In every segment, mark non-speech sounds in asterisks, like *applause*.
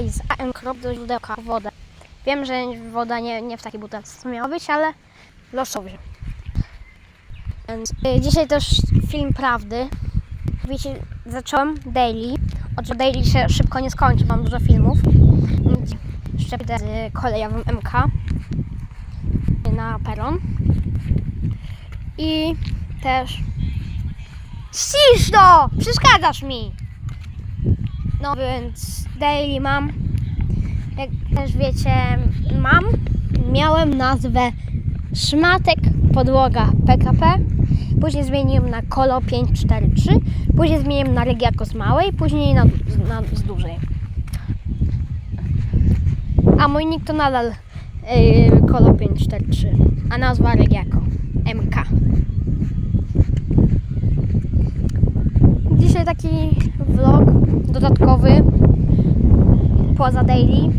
z AM krop do źródełka wodę. Wiem, że woda nie, nie w takiej butelce miała być, ale losowie. Więc y, dzisiaj też film prawdy. Wiecie, zacząłem daily. Oczywiście daily się szybko nie skończy, mam dużo filmów. Jeszcze idę z kolejowym MK na peron. I też... Ścisz to! Przeszkadzasz mi! No więc daily mam. Jak też wiecie, mam. Miałem nazwę Szmatek Podłoga PKP. Później zmieniłem na Kolo 543. Później zmieniłem na Regiako z małej. Później na, na z dużej. A mój nick to nadal yy, Kolo 543. A nazwa Regiako MK. Dzisiaj taki vlog dodatkowy poza daily,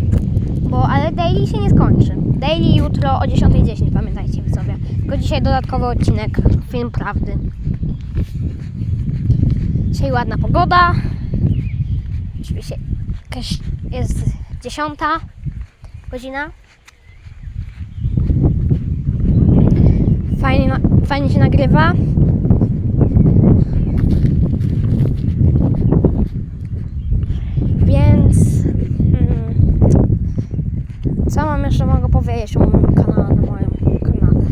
bo ale daily się nie skończy. Daily jutro o 10.10, pamiętajcie wy sobie. Tylko dzisiaj dodatkowy odcinek, film prawdy. Dzisiaj ładna pogoda. Oczywiście jest 10 godzina. Fajnie, fajnie się nagrywa. Więc mm, co mam jeszcze powiedzieć o moim kanale, na moim kanale?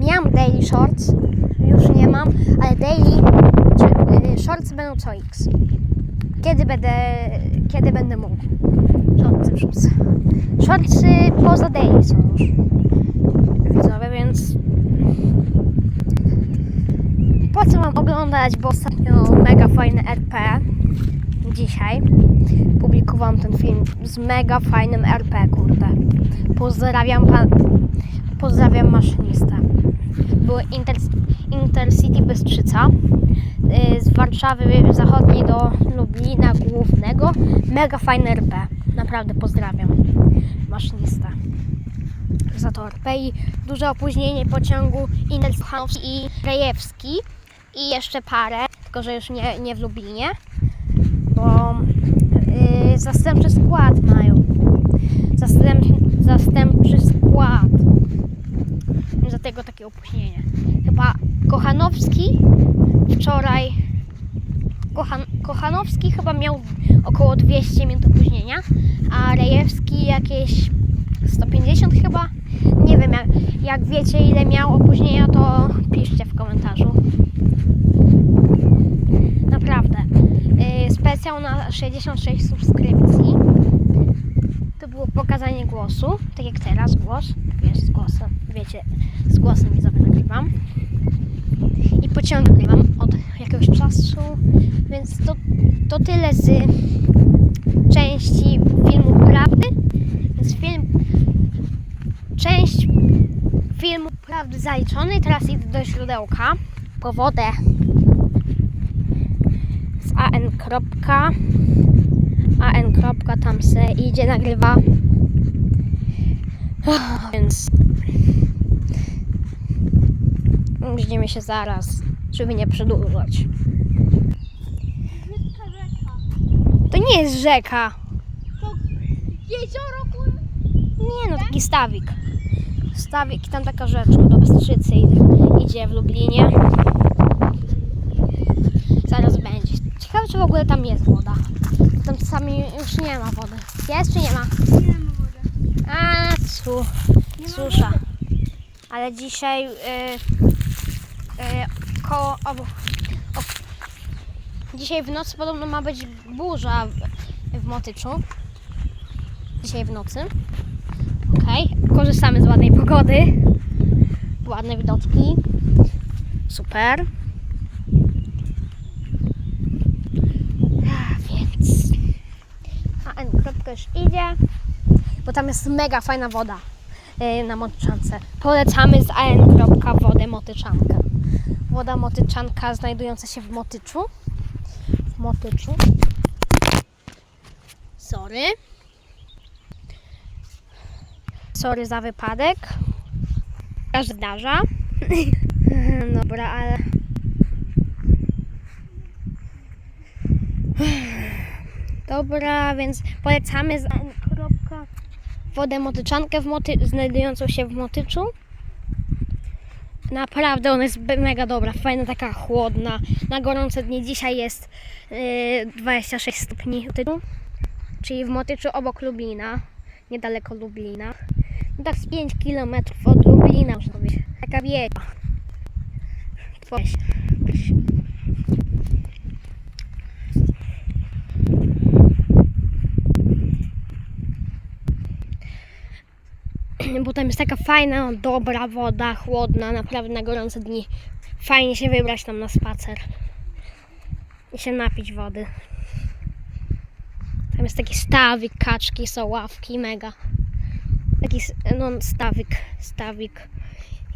Miałam daily shorts, już nie mam, ale daily y, shorts będą co x. Kiedy będę, kiedy będę mógł. Shortsy wrzucę. Shortsy poza daily są już. Widzowie, więc po co mam oglądać, bo ostatnio mega fajne RP dzisiaj publikowałam ten film z mega fajnym RP, kurde. Pozdrawiam pan, pozdrawiam maszynistę. Były Inter, Intercity Bystrzyca y, z Warszawy Zachodniej do Lublina Głównego. Mega fajny RP. Naprawdę pozdrawiam maszynistę za to RP i duże opóźnienie pociągu Interchanowski i Rejewski i jeszcze parę, tylko że już nie, nie w Lublinie zastępczy skład mają. Zastęp, zastępczy skład. Dlatego takie opóźnienie. Chyba Kochanowski wczoraj. Kochan, Kochanowski chyba miał około 200 minut opóźnienia, a Rejewski jakieś 150 chyba. Nie wiem, jak, jak wiecie ile miał opóźnienia, to piszcie w komentarzu. Naprawdę. Specjal na 66 subskrypcji. To było pokazanie głosu, tak jak teraz głos. Jest z głosem, wiecie, z głosem widzowie nagrywam. I pociąg nagrywam od jakiegoś czasu, więc to, to tyle z części filmu prawdy. Więc film, część filmu prawdy zaliczony. Teraz idę do źródełka po wodę AN. AN. Tam se idzie, nagrywa. *sighs* Więc widzimy się zaraz, żeby nie przedłużać. To nie jest rzeka. Jezioro kur... Nie no, taki stawik. Stawik i tam taka rzeczka do Bystrzycy idzie w Lublinie. Czy w ogóle tam jest woda. Tam czasami już nie ma wody. Jest czy nie ma? Nie ma wody. A, cu, susza. Ale dzisiaj y, y, koło obu, o, Dzisiaj w nocy podobno ma być burza w, w Motyczu. Dzisiaj w nocy. Okej, korzystamy z ładnej pogody. Ładne widoczki. Super. A, więc Kropka już idzie, bo tam jest mega fajna woda yy, na Motyczance. Polecamy z AN wodę Motyczankę. Woda Motyczanka znajdująca się w Motyczu. W Motyczu. Sorry. Sorry za wypadek. Aż. *laughs* Dobra, ale. Dobra, więc polecamy z wodę motyczankę w moty, znajdującą się w Motyczu. Naprawdę ona jest mega dobra, fajna, taka chłodna. Na gorące dni dzisiaj jest yy, 26 stopni, czyli w Motyczu obok Lublina, niedaleko Lublina. No tak z 5 km od Lublina, można powiedzieć. Taka wieka. Bo tam jest taka fajna, dobra woda, chłodna, naprawdę na gorące dni. Fajnie się wybrać tam na spacer i się napić wody. Tam jest taki stawik, kaczki, są ławki, mega. Taki no, stawik, stawik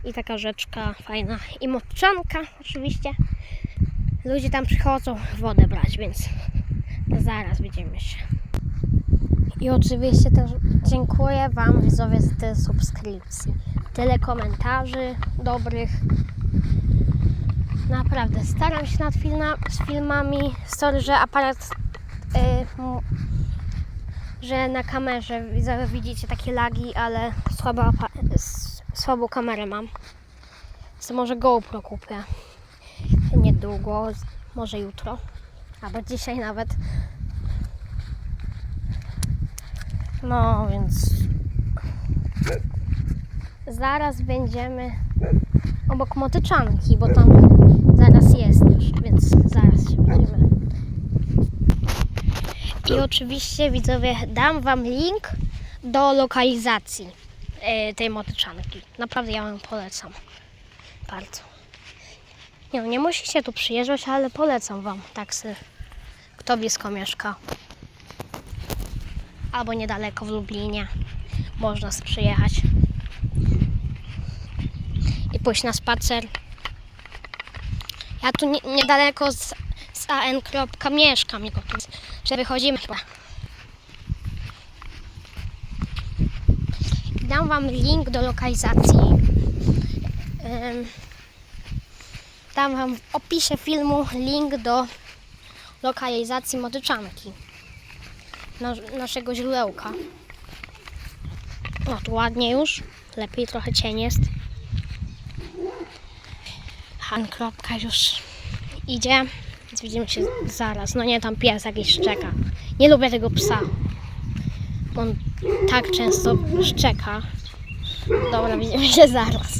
i taka rzeczka fajna. I motczanka oczywiście. Ludzie tam przychodzą wodę brać, więc zaraz będziemy się. I oczywiście też dziękuję Wam widzowie za te subskrypcje. Tyle komentarzy dobrych. Naprawdę staram się nad filma, z filmami. Sorry, że aparat, y, m- że na kamerze widzicie takie lagi, ale słaba, apa- s- słabą kamerę mam. Co może GoPro kupię niedługo, może jutro, albo dzisiaj nawet. No więc zaraz będziemy obok motyczanki, bo tam zaraz jest już, więc zaraz się będziemy. I oczywiście widzowie dam wam link do lokalizacji e, tej motyczanki. Naprawdę ja wam polecam. Bardzo. Nie, nie musicie tu przyjeżdżać, ale polecam wam taksy. Kto blisko mieszka albo niedaleko w Lublinie. Można przyjechać i pójść na spacer. Ja tu nie, niedaleko z, z AN. mieszkam, że wychodzimy chyba. Dam Wam link do lokalizacji. Dam Wam w opisie filmu link do lokalizacji motyczanki nas, naszego źródełka. O, tu ładnie już. Lepiej trochę cień jest. Han kropka już idzie. Więc widzimy się zaraz. No nie, tam pies jakiś szczeka. Nie lubię tego psa. On tak często szczeka. Dobra, widzimy się zaraz.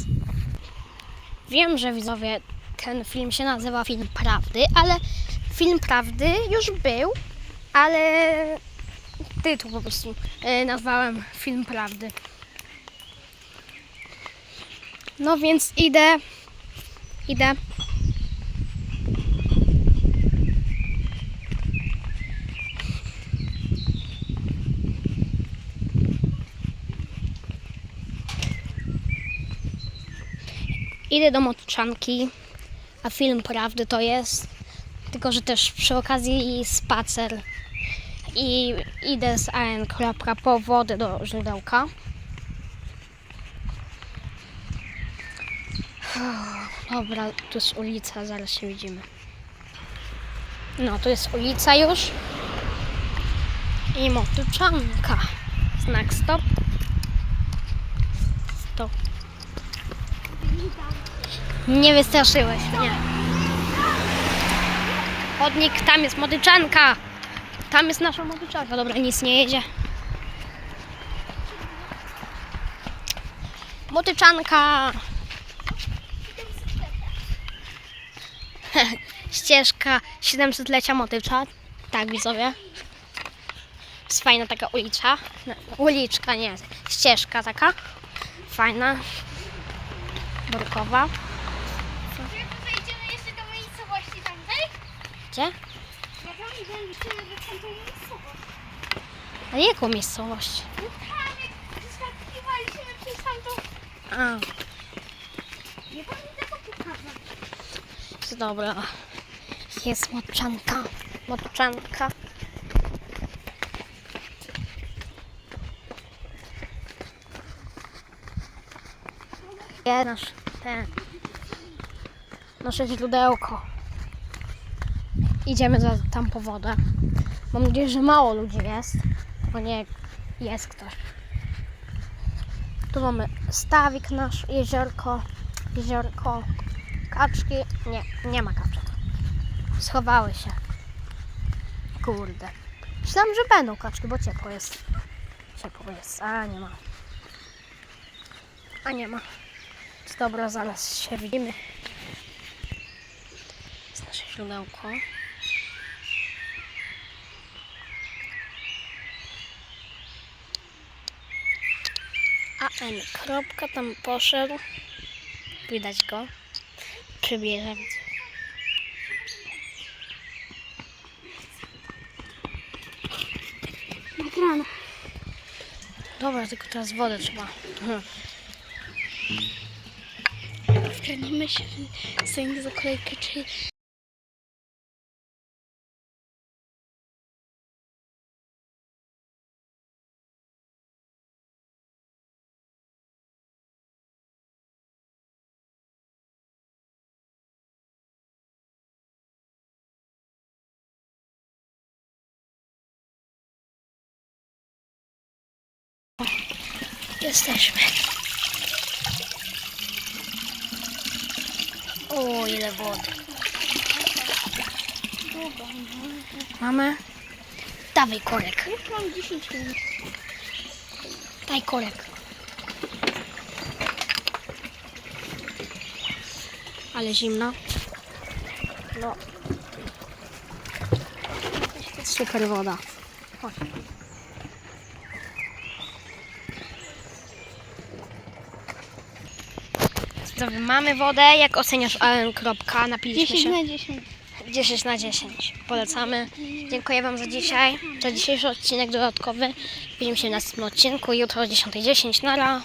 Wiem, że widzowie, ten film się nazywa Film Prawdy, ale Film Prawdy już był, ale tytuł po prostu e, nazwałem Film Prawdy. No więc idę, idę. Idę do Motczanki, a film prawdy to jest, tylko że też przy okazji spacer i idę z AN kropka po wodę do źródełka. Dobra, tu jest ulica, zaraz się widzimy. No, tu jest ulica już. I motyczanka. Znak stop. Stop. Nie wystraszyłeś mnie. Chodnik, tam jest motyczanka. Tam jest nasza motyczanka. Dobra, nic nie jedzie. Motyczanka. *laughs* Ścieżka 700-lecia motycza. Tak, widzowie. Jest fajna taka ulicza. No, Uliczka, nie. Ścieżka taka. Fajna. Brukowa. Wejdziemy jeszcze do miejscowości tamtej? Gdzie? Ja tam idę liczymy do tamtej miejscowości. A jaką miejscowość? A, dobra. Jest moczanka. Moczanka. Nasz ten. Nasze źródełko. Idziemy za, tam po wodę. Mam nadzieję, że mało ludzi jest. Bo nie jest ktoś. Tu mamy stawik nasz, jeziorko, jeziorko, kaczki. Nie, nie ma kaczek. Schowały się. Kurde. Myślałam, że będą kaczki, bo ciepło jest. Ciepło jest, a nie ma. A nie ma. Dobra, zaraz się widzimy. jest nasze źródełko. A N kropka tam poszedł. Widać go. Przybierze. Nagrano. Dobra, tylko teraz wodę trzeba. *laughs* Wkradniemy się w stoimy za kolejkę, czy... Jesteśmy. O, ile wody. Mamy? Dawaj korek. Mam 10 minut. Daj korek. Ale zimno. No. Super woda. Chodź. Widzowie, mamy wodę. Jak oceniasz AM. Kropka? Napiliśmy 10 się. na 10. 10 na 10. Polecamy. Dziękuję Wam za dzisiaj. To dzisiejszy odcinek dodatkowy. Widzimy się w następnym odcinku. Jutro o 10.10. Nara.